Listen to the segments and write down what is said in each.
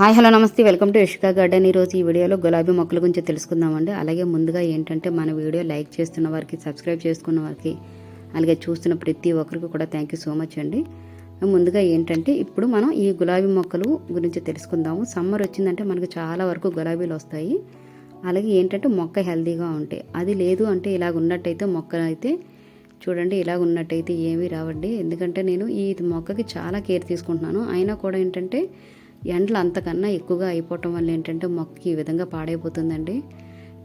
Hi hello namaste. Welcome to Yashika Garden. ఈరోజు ఈ వీడియోలో గులాబీ మొక్కల గురించి తెలుసుకుందామండి. అలాగే ముందుగా ఏంటంటే మన వీడియో లైక్ చేస్తున్న వారికి సబ్స్క్రైబ్ చేసుకున్న వారికి అలాగే చూస్తున్న ప్రతి ఒక్కరికి కూడా థ్యాంక్ యూ సో మచ్ అండి. ముందుగా ఏంటంటే ఇప్పుడు మనం ఈ గులాబీ మొక్కలు గురించి తెలుసుకుందాము. సమ్మర్ వచ్చిందంటే మనకు చాలా వరకు గులాబీలు వస్తాయి. అలాగే ఏంటంటే మొక్క హెల్తీగా ఉంటాయి అది లేదు అంటే ఇలాగ ఉన్నట్టయితే మొక్క అయితే చూడండి ఇలాగ ఉన్నట్టయితే ఏమీ రావండి. ఎందుకంటే నేను ఈ మొక్కకి చాలా కేర్ తీసుకుంటున్నాను. అయినా కూడా ఏంటంటే ఎండలు అంతకన్నా ఎక్కువగా అయిపోవటం వల్ల ఏంటంటే మొక్కకి ఈ విధంగా పాడైపోతుందండి.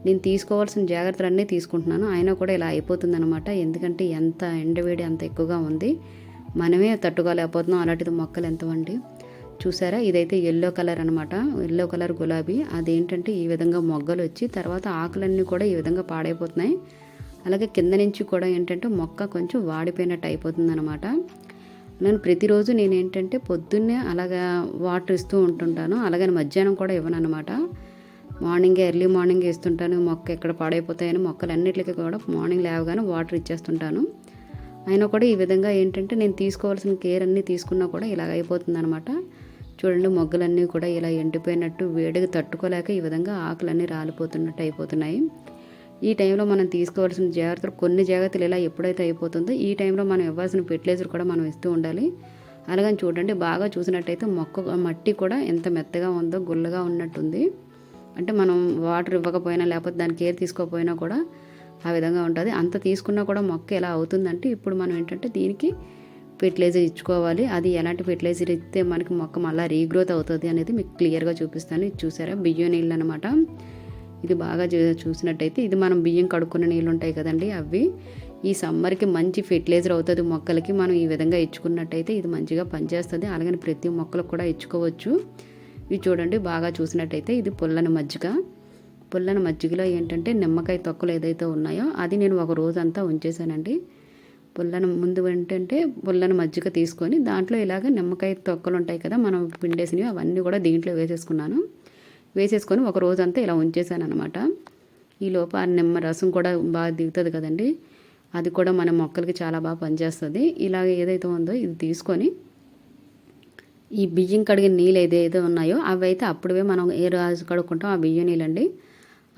నేను తీసుకోవాల్సిన జాగ్రత్తలన్నీ తీసుకుంటున్నాను. అయినా కూడా ఇలా అయిపోతుంది అనమాట ఎందుకంటే ఎంత ఎండవేడి అంత ఎక్కువగా ఉంది. మనమే తట్టుకోలేకపోతున్నాం. అలాంటిది మొక్కలు ఎంతవండి చూసారా? ఇదైతే ఎల్లో కలర్ అనమాట ఎల్లో కలర్ గులాబీ. అదేంటంటే ఈ విధంగా మొగ్గలు వచ్చి తర్వాత ఆకులన్నీ కూడా ఈ విధంగా పాడైపోతున్నాయి. అలాగే కింద నుంచి కూడా ఏంటంటే మొక్క కొంచెం వాడిపోయినట్టు అయిపోతుంది అనమాట నేను ప్రతిరోజు నేను ఏంటంటే పొద్దున్నే అలాగా వాటర్ ఇస్తూ ఉంటుంటాను. అలాగని మధ్యాహ్నం కూడా ఇవ్వను అనమాట మార్నింగ్ ఎర్లీ మార్నింగ్ వేస్తుంటాను మొక్క ఎక్కడ పాడైపోతాయని మొక్కలన్నిటికీ కూడా మార్నింగ్ లేవగానే వాటర్ ఇచ్చేస్తుంటాను. అయినా కూడా ఈ విధంగా ఏంటంటే నేను తీసుకోవాల్సిన కేర్ అన్నీ తీసుకున్నా కూడా ఇలాగ అయిపోతుంది అనమాట చూడండి మొగ్గలన్నీ కూడా ఇలా ఎండిపోయినట్టు వేడిగా తట్టుకోలేక ఈ విధంగా ఆకులన్నీ రాలిపోతున్నట్టు అయిపోతున్నాయి. ఈ టైంలో మనం తీసుకోవాల్సిన జాగ్రత్తలు కొన్ని జాగ్రత్తలు ఇలా ఎప్పుడైతే అయిపోతుందో ఈ టైంలో మనం ఇవ్వాల్సిన ఫెర్టిలైజర్ కూడా మనం ఇస్తూ ఉండాలి. అలాగని చూడండి బాగా చూసినట్టయితే మొక్క మట్టి కూడా ఎంత మెత్తగా ఉందో గుల్లగా ఉన్నట్టుంది. అంటే మనం వాటర్ ఇవ్వకపోయినా లేకపోతే దాని కేర్ తీసుకోకపోయినా కూడా ఆ విధంగా ఉంటుంది. అంత తీసుకున్నా కూడా మొక్క ఎలా అవుతుందంటే ఇప్పుడు మనం ఏంటంటే దీనికి ఫెర్టిలైజర్ ఇచ్చుకోవాలి. అది ఎలాంటి ఫెర్టిలైజర్ ఇస్తే మనకి మొక్క మళ్ళీ రీగ్రోత్ అవుతుంది అనేది మీకు క్లియర్గా చూపిస్తాను. ఇది చూసారా? బియ్యం నీళ్ళు అనమాట ఇది బాగా చూసినట్టయితే ఇది మనం బియ్యం కడుక్కున్న నీళ్ళు ఉంటాయి కదండి అవి ఈ సమ్మర్కి మంచి ఫెర్టిలైజర్ అవుతుంది మొక్కలకి. మనం ఈ విధంగా ఇచ్చుకున్నట్టయితే ఇది మంచిగా పనిచేస్తుంది. అలాగని ప్రతి మొక్కలకు కూడా ఇచ్చుకోవచ్చు. ఇవి చూడండి బాగా చూసినట్టయితే ఇది పుల్లని మజ్జిగ. పుల్లని మజ్జిగలో ఏంటంటే నిమ్మకాయ తొక్కలు ఏదైతే ఉన్నాయో అది నేను ఒక రోజంతా ఉంచేసానండి. పుల్లని ముందు ఏంటంటే పుల్లని మజ్జిగ తీసుకొని దాంట్లో ఇలాగ నిమ్మకాయ తొక్కలు ఉంటాయి కదా మనం పిండేసినవి అవన్నీ కూడా దీంట్లో వేసేసుకున్నాను. వేసేసుకొని ఒక రోజంతా ఇలా ఉంచేసాను అనమాట ఈ ఆ నిమ్మ రసం కూడా బాగా దిగుతుంది కదండి. అది కూడా మన మొక్కలకి చాలా బాగా పనిచేస్తుంది. ఇలా ఏదైతే ఉందో ఇది తీసుకొని ఈ బియ్యం కడిగిన నీళ్ళు ఏదైతే ఉన్నాయో అవి అయితే అప్పుడే మనం ఏ రోజు కడుక్కుంటాం ఆ బియ్యం నీళ్ళండి.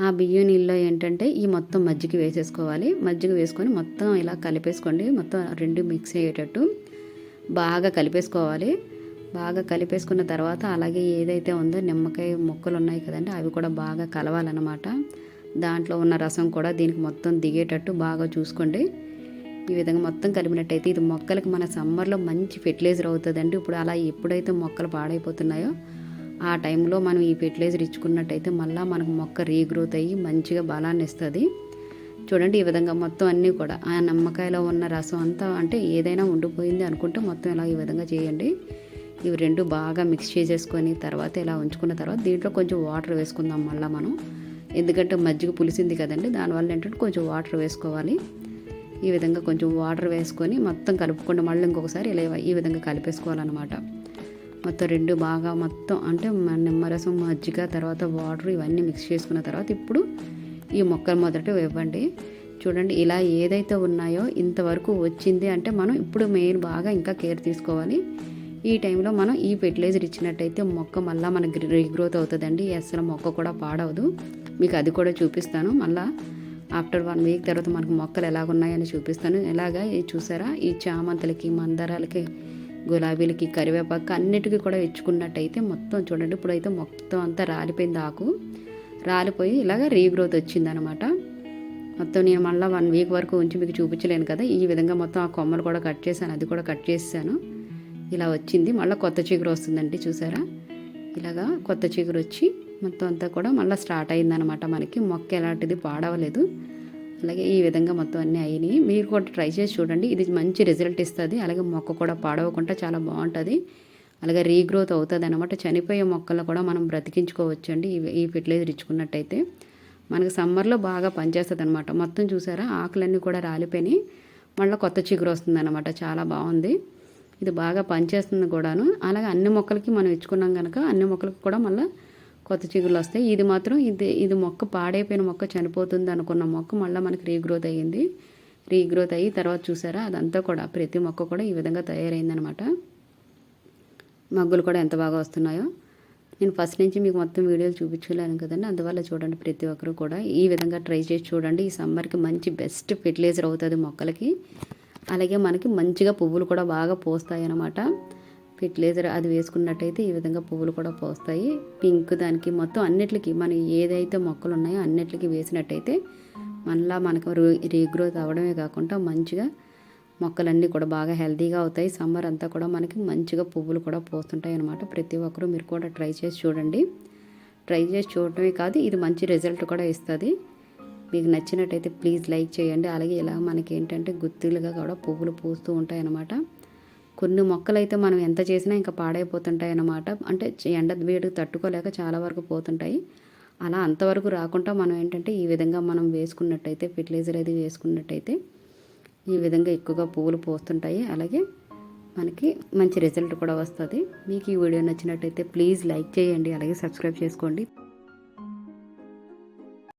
ఆ బియ్యం నీళ్ళలో ఏంటంటే ఈ మొత్తం మజ్జిగ వేసేసుకోవాలి. మజ్జిగ వేసుకొని మొత్తం ఇలా కలిపేసుకోండి. మొత్తం రెండు మిక్స్ అయ్యేటట్టు బాగా కలిపేసుకోవాలి. బాగా కలిపేసుకున్న తర్వాత అలాగే ఏదైతే ఉందో నిమ్మకాయ ముక్కలు ఉన్నాయి కదండి అవి కూడా బాగా కలవాలన్నమాట. దాంట్లో ఉన్న రసం కూడా దీనికి మొత్తం దిగేటట్టు బాగా చూసుకోండి. ఈ విధంగా మొత్తం కలిపినట్టయితే ఇది మొక్కలకి మన సమ్మర్లో మంచి ఫెర్టిలైజర్ అవుతుందండి. ఇప్పుడు అలా ఎప్పుడైతే మొక్కలు పాడైపోతున్నాయో ఆ టైంలో మనం ఈ ఫెర్టిలైజర్ ఇచ్చుకున్నట్టయితే మళ్ళీ మనకు మొక్క రీగ్రోత్ అయ్యి మంచిగా బలాన్ని ఇస్తుంది. చూడండి ఈ విధంగా మొత్తం అన్నీ కూడా. ఆ నిమ్మకాయలో ఉన్న రసం అంతా అంటే ఏదైనా ఉండిపోయింది అనుకుంటే మొత్తం ఇలా ఈ విధంగా చేయండి. ఇవి రెండు బాగా మిక్స్ చేసేసుకొని తర్వాత ఇలా ఉంచుకున్న తర్వాత దీంట్లో కొంచెం వాటర్ వేసుకుందాం మళ్ళీ మనం. ఎందుకంటే మజ్జిగ పులిసింది కదండి దానివల్ల ఏంటంటే కొంచెం వాటర్ వేసుకోవాలి. ఈ విధంగా కొంచెం వాటర్ వేసుకొని మొత్తం కలుపుకుండా మళ్ళీ ఇంకొకసారి ఇలా ఈ విధంగా కలిపేసుకోవాలన్నమాట. మొత్తం రెండు బాగా మొత్తం అంటే నిమ్మరసం మజ్జిగ తర్వాత వాటర్ ఇవన్నీ మిక్స్ చేసుకున్న తర్వాత ఇప్పుడు ఈ మొక్కలు మొదట ఇవ్వండి. చూడండి ఇలా ఏదైతే ఉన్నాయో ఇంతవరకు వచ్చింది అంటే మనం ఇప్పుడు మెయిన్ బాగా ఇంకా కేర్ తీసుకోవాలి. ఈ టైంలో మనం ఈ ఫెర్టిలైజర్ ఇచ్చినట్టయితే మొక్క మళ్ళీ మనకి రీగ్రోత్ అవుతుందండి. అసలు మొక్క కూడా పాడవదు. మీకు అది కూడా చూపిస్తాను. మళ్ళీ ఆఫ్టర్ వన్ వీక్ తర్వాత మనకు మొక్కలు ఎలాగున్నాయని చూపిస్తాను. ఎలాగా చూసారా? ఈ చామంతులకి మందారాలకి గులాబీలకి కరివేపాకు అన్నిటికీ కూడా ఇచ్చుకున్నట్టయితే మొత్తం చూడండి. ఇప్పుడైతే మొత్తం అంతా రాలిపోయింది ఆకు. రాలిపోయి ఇలాగ రీగ్రోత్ వచ్చిందనమాట. మొత్తం నేను మళ్ళీ వన్ వీక్ వరకు ఉంచి మీకు చూపించలేను కదా. ఈ విధంగా మొత్తం ఆ కొమ్మలు కూడా కట్ చేశాను. అది కూడా కట్ చేసాను ఇలా వచ్చింది. మళ్ళీ కొత్త చిగురు వస్తుందండి చూసారా? ఇలాగా కొత్త చిగురు వచ్చి మొత్తం అంతా కూడా మళ్ళీ స్టార్ట్ అయిందనమాట మనకి. మొక్క ఎలాంటిది పాడవలేదు. అలాగే ఈ విధంగా మొత్తం అన్నీ అయినాయి. మీరు కూడా ట్రై చేసి చూడండి. ఇది మంచి రిజల్ట్ ఇస్తుంది. అలాగే మొక్క కూడా పాడవకుండా చాలా బాగుంటుంది. అలాగే రీగ్రోత్ అవుతుంది అనమాట చనిపోయే మొక్కలు కూడా మనం బ్రతికించుకోవచ్చు అండి ఈ- ఈ ఫెర్టిలైజర్ ఇచ్చుకున్నట్టయితే మనకి సమ్మర్లో బాగా పనిచేస్తుంది అనమాట మొత్తం చూసారా? ఆకులన్నీ కూడా రాలిపోయినాయి. మళ్ళీ కొత్త చిగురు వస్తుంది అనమాట చాలా బాగుంది. ఇది బాగా పనిచేస్తుంది కూడాను. అలాగే అన్ని మొక్కలకి మనం ఇచ్చుకున్నాం కనుక అన్ని మొక్కలకి కూడా మళ్ళీ కొత్త చిగురులు వస్తాయి. ఇది మాత్రం ఇది ఇది మొక్క పాడైపోయిన మొక్క చనిపోతుంది అనుకున్న మొక్క మళ్ళీ మనకి రీగ్రోత్ అయ్యింది. రీగ్రోత్ అయ్యి తర్వాత చూసారా అదంతా కూడా ప్రతి మొక్క కూడా ఈ విధంగా తయారైందనమాట మగ్గులు కూడా ఎంత బాగా వస్తున్నాయో. నేను ఫస్ట్ నుంచి మీకు మొత్తం వీడియోలు చూపించలేను కదండి. అందువల్ల చూడండి ప్రతి ఒక్కరు కూడా ఈ విధంగా ట్రై చేసి చూడండి. ఈ సమ్మర్కి మంచి బెస్ట్ ఫెర్టిలైజర్ అవుతుంది మొక్కలకి. అలాగే మనకి మంచిగా పువ్వులు కూడా బాగా పోస్తాయి అన్నమాట ఫెర్టిలైజర్ అది వేసుకున్నట్టయితే ఈ విధంగా పువ్వులు కూడా పోస్తాయి. పింక్ దానికి మొత్తం అన్నిటికీ మనం ఏదైతే మొక్కలు ఉన్నాయో అన్నిటికీ వేసినట్టయితే మళ్ళా మనకు రీగ్రోత్ అవ్వడమే కాకుండా మంచిగా మొక్కలన్నీ కూడా బాగా హెల్తీగా అవుతాయి. సమ్మర్ అంతా కూడా మనకి మంచిగా పువ్వులు కూడా పోస్తుంటాయి అన్నమాట ప్రతి ఒక్కరూ మీరు కూడా ట్రై చేసి చూడండి. ట్రై చేసి చూడటమే కాదు ఇది మంచి రిజల్ట్ కూడా ఇస్తుంది. మీకు నచ్చినట్టయితే ప్లీజ్ లైక్ చేయండి. అలాగే ఇలా మనకి ఏంటంటే గుత్తులుగా కూడా పువ్వులు పూస్తూ ఉంటాయి అన్నమాట కొన్ని మొక్కలు అయితే మనం ఎంత చేసినా ఇంకా పాడైపోతుంటాయి అన్నమాట అంటే ఎండ వేడికి తట్టుకోలేక చాలా వరకు పోతుంటాయి. అలా అంతవరకు రాకుండా మనం ఏంటంటే ఈ విధంగా మనం వేసుకున్నట్టయితే ఫెర్టిలైజర్ అది వేసుకున్నట్టయితే ఈ విధంగా ఎక్కువగా పువ్వులు పోస్తుంటాయి. అలాగే మనకి మంచి రిజల్ట్ కూడా వస్తుంది. మీకు ఈ వీడియో నచ్చినట్టయితే ప్లీజ్ లైక్ చేయండి. అలాగే సబ్స్క్రైబ్ చేసుకోండి.